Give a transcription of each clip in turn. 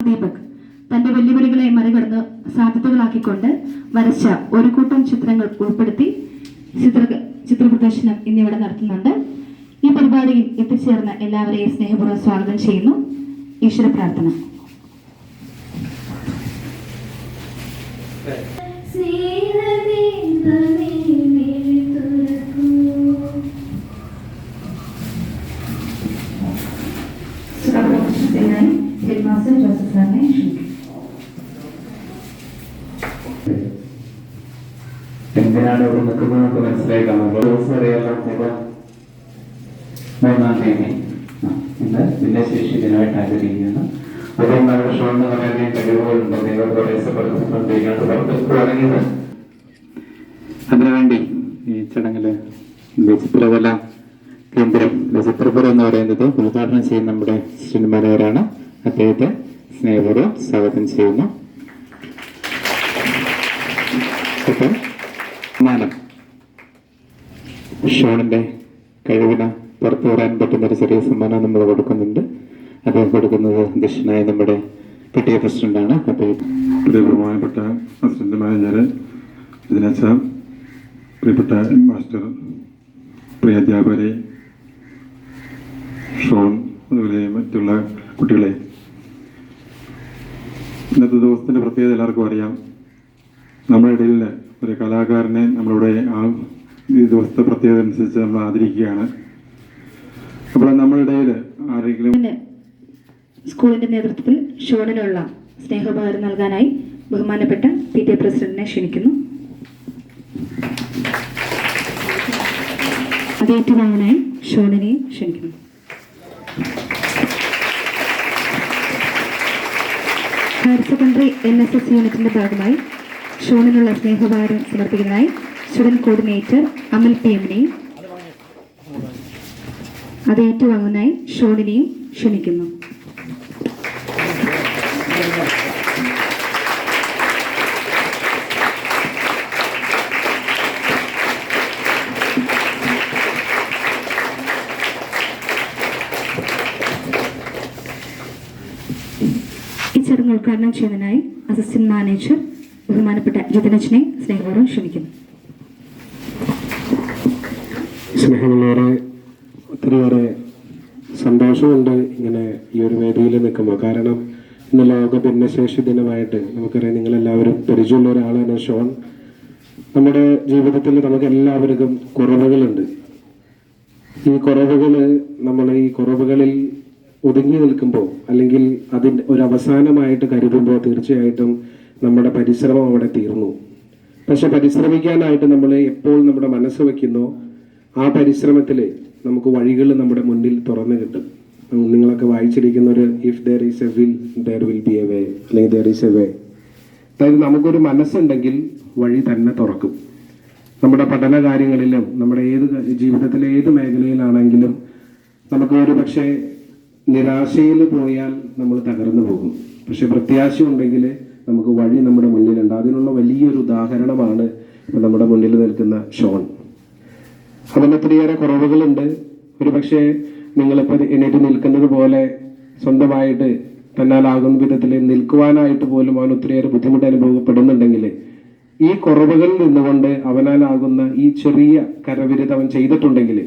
ദീപക് തന്റെ വെല്ലുവിളികളെ മറികടന്ന് സാധ്യതകളാക്കിക്കൊണ്ട് വരച്ച ഒരു കൂട്ടം ചിത്രങ്ങൾ ഉൾപ്പെടുത്തി ചിത്ര ചിത്രപ്രദർശനം ഇന്നിവിടെ നടത്തുന്നുണ്ട്. ഈ പരിപാടിയിൽ എത്തിച്ചേർന്ന എല്ലാവരെയും സ്നേഹപൂർവം സ്വാഗതം ചെയ്യുന്നു. ഈശ്വര പ്രാർത്ഥന. സ്നേഹദീപമേ മിഴി തുറക്കൂ ചിത്രപ്രദർശനത്തിനായി ഹെഡ് മാസ്റ്റർ ജോസഫ് സാറിനെ ക്ഷണിക്കുന്നു കാണാം ദിവസം അറിയാലോ ഇപ്പൊ മൂന്നാം തീയതി. ഇന്ന് ഭിന്നശേഷി ദിനമായിട്ട് ആചരിക്കുകയാണ് അതുകൊണ്ടാണ് ഷോണിന് പറയുന്ന കഴിവുകളുണ്ട്. നിങ്ങൾ പ്രദേശപ്പെടുത്തിക്കൊണ്ടിരിക്കുന്നത് അതിനുവേണ്ടി ഈ ചടങ്ങിൽ ചിത്രകല കേന്ദ്രം അല്ലെ ചിത്രപുരം എന്ന് പറയുന്നത് ഉദ്ഘാടനം ചെയ്യുന്ന നമ്മുടെ ശ്രീമാനവരാണ്. അദ്ദേഹത്തെ സ്നേഹപൂർവം സ്വാഗതം ചെയ്യുന്നു. ഒപ്പം സമ്മാനം ഷോണിന്റെ കഴിവിന് പുറത്തു വരാൻ പറ്റുന്ന ഒരു ചെറിയ സമ്മാനം നമ്മൾ കൊടുക്കുന്നുണ്ട്. അദ്ദേഹം കൊടുക്കുന്നത് ദക്ഷിണായ നമ്മുടെ പി ടി എ പ്രസിഡന്റാണ് അദ്ദേഹം പ്രിയ ബഹുമാനപ്പെട്ട അസിസ്റ്റന്റ് മാനേജർ ഇതിനച്ച പ്രിയപ്പെട്ട മാസ്റ്റർ പ്രിയ അധ്യാപകരെ ഷോൺ അതുപോലെ മറ്റുള്ള കുട്ടികളെ ഇന്നത്തെ ദിവസത്തിന്റെ പ്രത്യേകത എല്ലാവർക്കും അറിയാം. നമ്മുടെ ഇടയിൽ ഒരു കലാകാരനെ നമ്മളിവിടെ ആ ഈ ദിവസത്തെ പ്രത്യേകത അനുസരിച്ച് നമ്മൾ ആദരിക്കുകയാണ്. അപ്പോൾ നമ്മളുടെ ആരെങ്കിലും സ്കൂളിന്റെ നേതൃത്വത്തിൽ ഷോണിനുള്ള സ്നേഹോപഹാരം നൽകാനായി ബഹുമാനപ്പെട്ട പി ടി എ പ്രസിഡന്റിനെ ക്ഷണിക്കുന്നു. ഷോണിനെ ക്ഷണിക്കുന്നു. Higher secondary N S S യൂണിറ്റിന്റെ ഭാഗമായി ഷോണിനുള്ള സ്നേഹഭാരം സമർപ്പിക്കുന്നതായി സ്റ്റുഡന്റ് കോർഡിനേറ്റർ അമൽ പി എമ്മിനെയും അത് ഏറ്റുവാങ്ങുന്നതായി ഷോണിനെയും ക്ഷണിക്കുന്നു. ഉദ്ഘാടനം ചെയ്യുന്നതിനായി അസിസ്റ്റന്റ് മാനേജർ ബഹുമാനപ്പെട്ട ജിതനച്ചനെ സ്നേഹപൂർവം ക്ഷണിക്കുന്നു സ്നേഹമുള്ളവരെ ഒത്തിരിയേറെ സന്തോഷമുണ്ട് ഇങ്ങനെ ഈ ഒരു വേദിയിൽ നിൽക്കുമ്പോൾ. കാരണം ഇന്ന് ലോക ഭിന്നശേഷി ദിനമായിട്ട് നമുക്കറിയാം നിങ്ങളെല്ലാവരും പരിചയമുള്ള ഒരാളാണ് ഷോൺ. നമ്മുടെ ജീവിതത്തിൽ നമുക്ക് എല്ലാവർക്കും കുറവുകളുണ്ട്. ഈ കുറവുകൾ നമ്മൾ ഈ കുറവുകളിൽ ഒതുങ്ങി നിൽക്കുമ്പോൾ അല്ലെങ്കിൽ അതിന്റെ ഒരു അവസാനമായിട്ട് കരുതുമ്പോൾ തീർച്ചയായിട്ടും നമ്മുടെ പരിശ്രമം അവിടെ തീർന്നു. പക്ഷെ പരിശ്രമിക്കാനായിട്ട് നമ്മൾ എപ്പോൾ നമ്മുടെ മനസ്സ് വയ്ക്കുന്നോ ആ പരിശ്രമത്തിൽ നമുക്ക് വഴികൾ നമ്മുടെ മുന്നിൽ തുറന്നു കിട്ടും. നിങ്ങളൊക്കെ വായിച്ചിരിക്കുന്ന ഒരു if there is a will there will be a way അല്ലെങ്കിൽ ദർ ഈസ് എ വേ അതായത് നമുക്കൊരു മനസ്സുണ്ടെങ്കിൽ വഴി തന്നെ തുറക്കും. നമ്മുടെ പഠന കാര്യങ്ങളിലും നമ്മുടെ ഏത് ജീവിതത്തിലെ ഏത് മേഖലയിലാണെങ്കിലും നമുക്ക് ഒരു പക്ഷേ നിരാശയിൽ പോയാൽ നമ്മൾ തകർന്നു പോകും. പക്ഷെ പ്രത്യാശ ഉണ്ടെങ്കിൽ നമുക്ക് വഴി നമ്മുടെ മുന്നിലുണ്ട്. അതിനുള്ള വലിയൊരു ഉദാഹരണമാണ് നമ്മുടെ മുന്നിൽ നിൽക്കുന്ന ഷോൺ. അതിന് ഒത്തിരിയേറെ കുറവുകളുണ്ട്. ഒരു പക്ഷേ നിങ്ങളിപ്പോൾ എണീറ്റ് നിൽക്കുന്നത് പോലെ സ്വന്തമായിട്ട് തന്നാലാകുന്ന വിധത്തിൽ നിൽക്കുവാനായിട്ട് പോലും അവൻ ഒത്തിരിയേറെ ബുദ്ധിമുട്ട് അനുഭവപ്പെടുന്നുണ്ടെങ്കിൽ ഈ കുറവുകളിൽ നിന്നുകൊണ്ട് അവനാലാകുന്ന ഈ ചെറിയ കരവിരുത് അവൻ ചെയ്തിട്ടുണ്ടെങ്കിൽ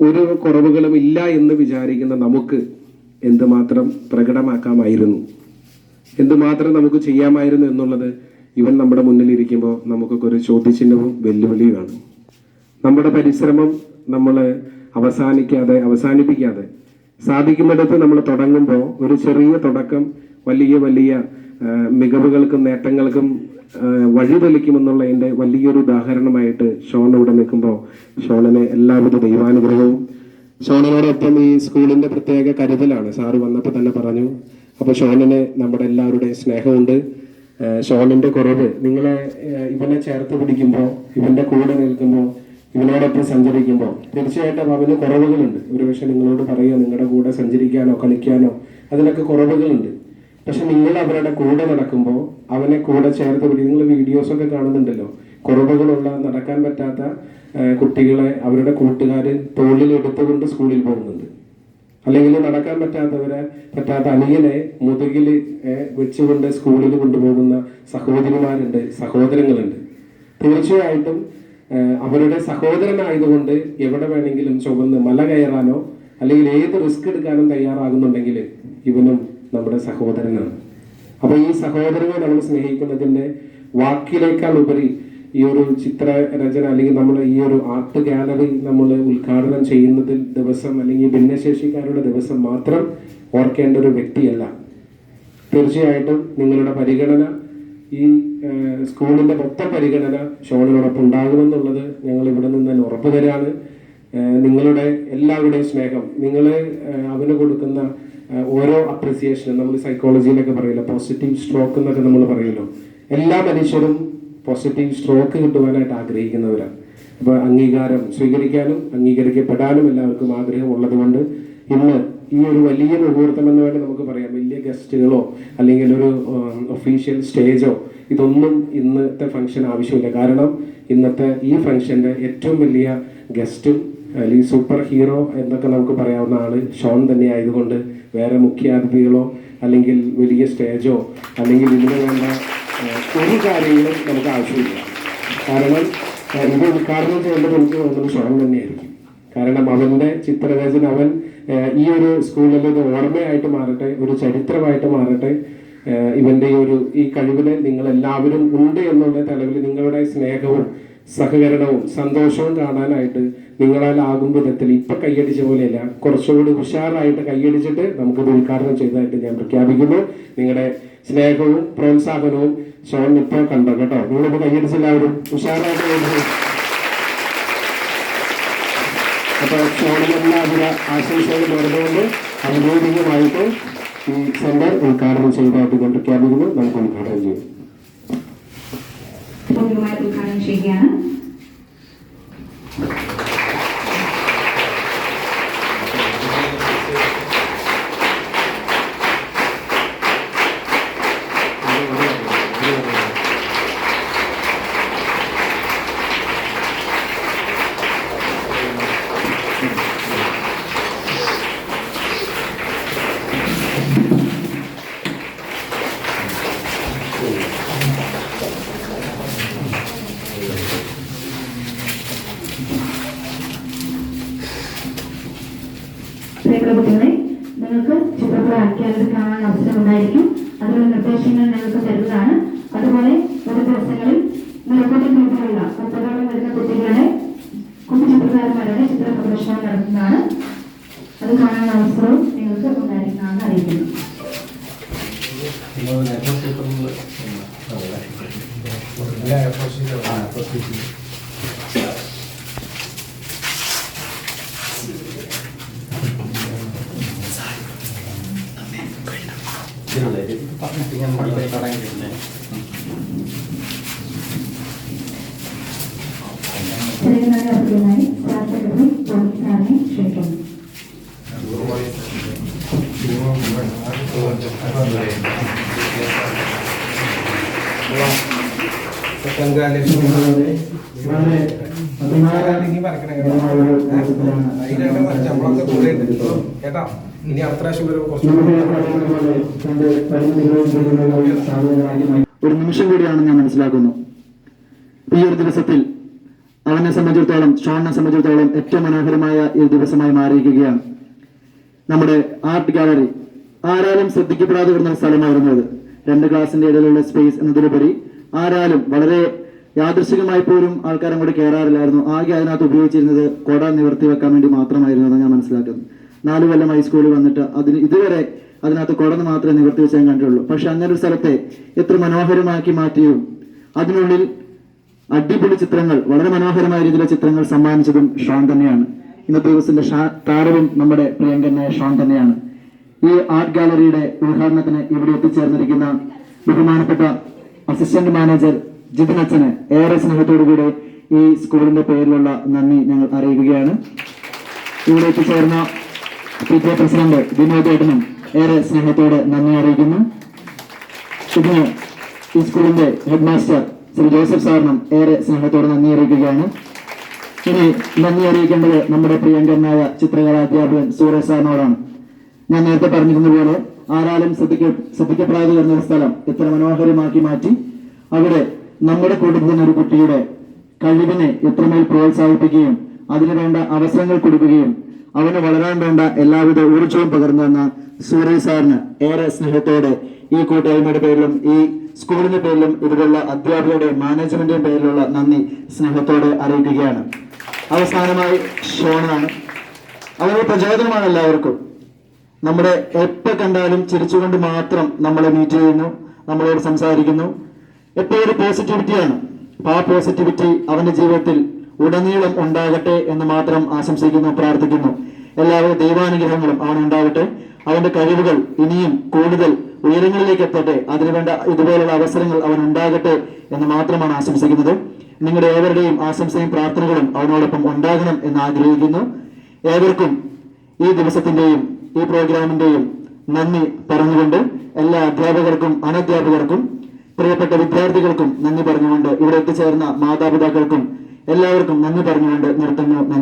ഒരു കുറവുകളും ഇല്ല എന്ന് വിചാരിക്കുന്ന നമുക്ക് എന്തുമാത്രം പ്രകടമാക്കാമായിരുന്നു. എന്തുമാത്രം നമുക്ക് ചെയ്യാമായിരുന്നു എന്നുള്ളത് ഇവൻ നമ്മുടെ മുന്നിൽ ഇരിക്കുമ്പോൾ നമുക്കൊക്കെ ഒരു ചോദ്യചിഹ്നവും വെല്ലുവിളിയുമാണ് നമ്മുടെ പരിശ്രമം നമ്മൾ അവസാനിക്കാതെ അവസാനിപ്പിക്കാതെ സാധിക്കുന്നിടത്ത് നമ്മൾ തുടങ്ങുമ്പോൾ ഒരു ചെറിയ തുടക്കം വലിയ വലിയ മികവുകൾക്കും നേട്ടങ്ങൾക്കും ആ, വഴിതെളിക്കുമെന്നുള്ളതിന്റെ വലിയൊരു ഉദാഹരണമായിട്ട് ഷോൺ ഇവിടെ നിൽക്കുമ്പോൾ ഷോണിന് എല്ലാവിധ ദൈവാനുഗ്രഹവും. ഷോണിനോടൊപ്പം ഈ സ്കൂളിന്റെ പ്രത്യേക കരുതലാണ്. സാറ് വന്നപ്പോൾ തന്നെ പറഞ്ഞു അപ്പോൾ ഷോണിന് നമ്മുടെ എല്ലാവരുടെയും സ്നേഹമുണ്ട്. ഷോണിന്റെ കുറവ്. നിങ്ങളെ ഇവനെ ചേർത്ത് പിടിക്കുമ്പോൾ ഇവന്റെ കൂടെ നിൽക്കുമ്പോൾ ഇവനോടൊപ്പം സഞ്ചരിക്കുമ്പോൾ തീർച്ചയായിട്ടും അവന് കുറവുകളുണ്ട്. ഒരുപക്ഷെ നിങ്ങളോട് പറയുക നിങ്ങളുടെ കൂടെ സഞ്ചരിക്കാനോ കളിക്കാനോ അതിനൊക്കെ കുറവുകളുണ്ട്. പക്ഷെ നിങ്ങൾ അവരുടെ കൂടെ നടക്കുമ്പോൾ അവനെ കൂടെ ചേർത്ത് പിടി നിങ്ങൾ വീഡിയോസ് ഒക്കെ കാണുന്നുണ്ടല്ലോ. കുറവുകളുള്ള നടക്കാൻ പറ്റാത്ത കുട്ടികളെ അവരുടെ കൂട്ടുകാർ തോളിലെടുത്തുകൊണ്ട് സ്കൂളിൽ പോകുന്നുണ്ട്. അല്ലെങ്കിൽ നടക്കാൻ പറ്റാത്തവരെ പറ്റാത്ത അനിയനെ മുതുകിൽ വെച്ചുകൊണ്ട് സ്കൂളിൽ കൊണ്ടുപോകുന്ന സഹോദരിമാരുണ്ട് സഹോദരങ്ങളുണ്ട്. തീർച്ചയായിട്ടും അവരുടെ സഹോദരനായതുകൊണ്ട് എവിടെ വേണമെങ്കിലും ചുവന്ന് മല കയറാനോ അല്ലെങ്കിൽ ഏത് റിസ്ക് എടുക്കാനും തയ്യാറാകുന്നുണ്ടെങ്കിൽ ഇവനും നമ്മുടെ സഹോദരനാണ്. അപ്പൊ ഈ സഹോദരനെ നമ്മൾ സ്നേഹിക്കുന്നതിന്റെ വാക്കിലേക്കാൾ ഉപരി ഈ ഒരു ചിത്രരചന അല്ലെങ്കിൽ നമ്മൾ ഈ ഒരു ആർട്ട് ഗാലറി നമ്മൾ ഉദ്ഘാടനം ചെയ്യുന്നതിൽ ദിവസം അല്ലെങ്കിൽ ഭിന്നശേഷിക്കാരുടെ ദിവസം മാത്രം ഓർക്കേണ്ട ഒരു വ്യക്തിയല്ല. തീർച്ചയായിട്ടും നിങ്ങളുടെ പരിഗണന ഈ സ്കൂളിന്റെ മൊത്തം പരിഗണന ഷോണിനോടൊപ്പം ഉണ്ടാകുമെന്നുള്ളത് ഞങ്ങൾ ഇവിടെ നിന്ന് തന്നെ ഉറപ്പു തരാണ്. നിങ്ങളുടെ എല്ലാവരുടെയും സ്നേഹം നിങ്ങൾ അവന് കൊടുക്കുന്ന ഓരോ അപ്രിസിയേഷനും നമ്മൾ സൈക്കോളജിയിലൊക്കെ പറയില്ല പോസിറ്റീവ് സ്ട്രോക്ക് എന്നൊക്കെ നമ്മൾ പറയുമല്ലോ എല്ലാ മനുഷ്യരും പോസിറ്റീവ് സ്ട്രോക്ക് കിട്ടുവാനായിട്ട് ആഗ്രഹിക്കുന്നവരാണ്. അപ്പോൾ അംഗീകാരം സ്വീകരിക്കാനും അംഗീകരിക്കപ്പെടാനും എല്ലാവർക്കും ആഗ്രഹമുള്ളത് കൊണ്ട് ഇന്ന് ഈ ഒരു വലിയ മുഹൂർത്തം എന്ന് വേണ്ടി നമുക്ക് പറയാം. വലിയ ഗസ്റ്റുകളോ അല്ലെങ്കിൽ ഒരു ഒഫീഷ്യൽ സ്റ്റേജോ ഇതൊന്നും ഇന്നത്തെ ഫംഗ്ഷൻ ആവശ്യമില്ല. കാരണം ഇന്നത്തെ ഈ ഫംഗ്ഷന്റെ ഏറ്റവും വലിയ ഗസ്റ്റും അല്ലെങ്കിൽ സൂപ്പർ ഹീറോ എന്നൊക്കെ നമുക്ക് പറയാവുന്ന ആൾ ഷോൺ തന്നെ ആയതുകൊണ്ട് വേറെ മുഖ്യാതിഥികളോ അല്ലെങ്കിൽ വലിയ സ്റ്റേജോ അല്ലെങ്കിൽ ഇതിന് വേണ്ട ഒരു കാര്യങ്ങളും നമുക്ക് ആവശ്യമില്ല. കാരണം ഇത് ഉദ്ഘാടനം ചെയ്യേണ്ടത് എനിക്ക് തോന്നുന്നത് സ്വയം തന്നെയായിരിക്കും. കാരണം അവന്റെ ചിത്രരചന അവൻ ഈ ഒരു സ്കൂളിൽ ഒരു ഓർമ്മയായിട്ട് മാറട്ടെ ഒരു ചരിത്രമായിട്ട് മാറട്ടെ ഇവന്റെ ഈ ഒരു ഈ കഴിവിന് നിങ്ങൾ എല്ലാവരും ഉണ്ട് എന്നുള്ള തലവിൽ നിങ്ങളുടെ സ്നേഹവും സഹകരണവും സന്തോഷവും കാണാനായിട്ട് നിങ്ങളാൽ ആകും വിധത്തിൽ ഇപ്പൊ കൈയടിച്ച പോലെയല്ല കുറച്ചുകൂടി ഉഷാറായിട്ട് കൈയടിച്ചിട്ട് നമുക്കിത് ഉദ്ഘാടനം ചെയ്തതായിട്ട് ഞാൻ പ്രഖ്യാപിക്കുന്നു. നിങ്ങളുടെ സ്നേഹവും പ്രോത്സാഹനവും ഷോൺ ഇപ്പോൾ കണ്ടോ കേട്ടോ? നിങ്ങളിപ്പോ കൈയടിച്ചെല്ലാവരും ഉഷാറായിട്ട് കൈയടിച്ചു. അപ്പൊ ഷോണിന് എല്ലാവിധ ആശംസകളും നേർന്നുകൊണ്ട് ഔദ്യോഗികമായിട്ട് ഈ സെന്റർ ഉദ്ഘാടനം ചെയ്തതായിട്ട് ഞാൻ നമുക്ക് ഉദ്ഘാടനം ചെയ്യും. ഉദ്ഘാടനം ചെയ്യുകയാണ്. പ്രിയപ്പെട്ട കുട്ടികളെ നിങ്ങൾക്ക് ചിത്രത്തിൽ ആക്കിയാൽ കാണാൻ അവസരം ഉണ്ടായിരിക്കും അതിനുള്ള നിർദ്ദേശങ്ങൾ നിങ്ങൾക്ക് തരുന്നതാണ്. അതുപോലെ ഒരു ദിവസങ്ങളിൽ നിലകൊണ്ടും രീതിയിലുള്ള പത്തോളം വരുന്ന കുട്ടികളുടെ കുട്ടി ചിത്രകാരന്മാരുടെ ചിത്ര പ്രദർശനം നടത്തുന്നതാണ്. അത് കാണാനുള്ള അവസരവും നിങ്ങൾക്ക് ഉണ്ടായിരിക്കുന്നതാണ് അറിയിക്കുന്നു. 的な問題がないですね。テレグラフィー内、に、ボーナーに、シュー。ഒരു നിമിഷം കൂടിയാണെന്ന് ഞാൻ മനസ്സിലാക്കുന്നു ഈ ഒരു ദിവസത്തിൽ അവനെ സംബന്ധിച്ചിടത്തോളം ഷോണിനെ സംബന്ധിച്ചിടത്തോളം ഏറ്റവും മനോഹരമായ ഈ ദിവസമായി മാറിയിരിക്കുകയാണ് നമ്മുടെ ആർട്ട് ഗാലറി. ആരാലും ശ്രദ്ധിക്കപ്പെടാതെ വരുന്ന സ്ഥലമായിരുന്നു അത്. രണ്ട് ക്ലാസിന്റെ ഇടയിലുള്ള സ്പേസ് എന്നതിലുപരി ആരാലും വളരെ യാദൃശികമായി പോലും ആൾക്കാർ അങ്ങോട്ട് കയറാറില്ലായിരുന്നു ആകെ അതിനകത്ത് ഉപയോഗിച്ചിരുന്നത് കൊട നിവർത്തി വെക്കാൻ വേണ്ടി മാത്രമായിരുന്നു എന്ന് ഞാൻ മനസ്സിലാക്കുന്നത്. നാല് കൊല്ലം ഹൈസ്കൂളിൽ വന്നിട്ട് അതിന് ഇതുവരെ അതിനകത്ത് കുടന്ന് മാത്രമേ നിവർത്തി വെച്ച് ഞാൻ കണ്ടുള്ളൂ പക്ഷെ അങ്ങനെ ഒരു സ്ഥലത്തെ എത്ര മനോഹരമാക്കി മാറ്റിയും അതിനുള്ളിൽ അടിപൊളി ചിത്രങ്ങൾ വളരെ മനോഹരമായ രീതിയിലെ ചിത്രങ്ങൾ സമ്മാനിച്ചതും ഷോൺ തന്നെയാണ്. ഇന്നത്തെ ദിവസത്തിന്റെ താരവും നമ്മുടെ പ്രിയങ്കനായ ഷോൺ തന്നെയാണ്. ഈ ആർട്ട് ഗാലറിയുടെ ഉദ്ഘാടനത്തിന് ഇവിടെ എത്തിച്ചേർന്നിരിക്കുന്ന ബഹുമാനപ്പെട്ട അസിസ്റ്റന്റ് മാനേജർ ജിതിൻ അച്ഛന് ഏറെ സ്നേഹത്തോടുകൂടി ഈ സ്കൂളിന്റെ പേരിലുള്ള നന്ദി ഞങ്ങൾ അറിയിക്കുകയാണ്. ഇവിടെ എത്തിച്ചേർന്ന P T A president Vinod ഏട്ടനും ഏറെ സ്നേഹത്തോടെ നന്ദി അറിയിക്കുന്നു. ഇതിന് ഈ സ്കൂളിന്റെ ഹെഡ് മാസ്റ്റർ ശ്രീ ജോസഫ് സാറിനും ഏറെ സ്നേഹത്തോടെ നന്ദി അറിയിക്കുകയാണ്. ഇനി നന്ദി അറിയിക്കേണ്ടത് നമ്മുടെ പ്രിയങ്കരനായ ചിത്രകലാ അധ്യാപകൻ സൂര്യ സാറിനോടാണ്. ഞാൻ നേരത്തെ പറഞ്ഞിരുന്നതുപോലെ ആരാലും ശ്രദ്ധിക്ക ശ്രദ്ധിക്കപ്പെടാതെ വരുന്ന സ്ഥലം ഇത്ര മനോഹരമാക്കി മാറ്റി അവിടെ നമ്മുടെ കൂട്ടത്തിൽ ഒരു കുട്ടിയുടെ കഴിവിനെ എത്രമേൽ പ്രോത്സാഹിപ്പിക്കുകയും അതിന് വേണ്ട അവസരങ്ങൾ കൊടുക്കുകയും അവന് വളരാൻ വേണ്ട എല്ലാവിധ ഊർജവും പകർന്നു തന്ന സൂരജ് സാറിന് ഏറെ സ്നേഹത്തോടെ ഈ കൂട്ടായ്മയുടെ പേരിലും ഈ സ്കൂളിന്റെ പേരിലും ഇവിടെയുള്ള അധ്യാപകരുടെയും മാനേജ്മെന്റിന്റെ പേരിലുള്ള നന്ദി സ്നേഹത്തോടെ അറിയിക്കുകയാണ്. അവസാനമായി ഷോണാണ്. അതൊരു പ്രചോദനമാണ് എല്ലാവർക്കും. നമ്മുടെ എപ്പോ കണ്ടാലും ചിരിച്ചുകൊണ്ട് മാത്രം നമ്മളെ മീറ്റ് ചെയ്യുന്നു. നമ്മളോട് സംസാരിക്കുന്നു. എപ്പോഴും പോസിറ്റിവിറ്റിയാണ് അപ്പോൾ ആ പോസിറ്റിവിറ്റി അവന്റെ ജീവിതത്തിൽ ഉടനീളം ഉണ്ടാകട്ടെ എന്ന് മാത്രം ആശംസിക്കുന്നു പ്രാർത്ഥിക്കുന്നു. എല്ലാവരും ദൈവാനുഗ്രഹങ്ങളും അവനുണ്ടാകട്ടെ അവന്റെ കഴിവുകൾ ഇനിയും കൂടുതൽ ഉയരങ്ങളിലേക്ക് എത്തട്ടെ. അതിനുവേണ്ട ഇതുപോലുള്ള അവസരങ്ങൾ അവൻ ഉണ്ടാകട്ടെ എന്ന് മാത്രമാണ് ആശംസിക്കുന്നത്. നിങ്ങളുടെ ഏവരുടെയും ആശംസയും പ്രാർത്ഥനകളും അവനോടൊപ്പം ഉണ്ടാകണം എന്ന് ആഗ്രഹിക്കുന്നു. ഏവർക്കും ഈ ദിവസത്തിന്റെയും ഈ പ്രോഗ്രാമിന്റെയും നന്ദി പറഞ്ഞുകൊണ്ട് എല്ലാ അധ്യാപകർക്കും അനധ്യാപകർക്കും പ്രിയപ്പെട്ട വിദ്യാർത്ഥികൾക്കും നന്ദി പറഞ്ഞുകൊണ്ട് ഇവിടെ എത്തിച്ചേർന്ന മാതാപിതാക്കൾക്കും എല്ലാവർക്കും നന്ദി പറഞ്ഞുകൊണ്ട് നിർത്തുന്നു. നന്ദി.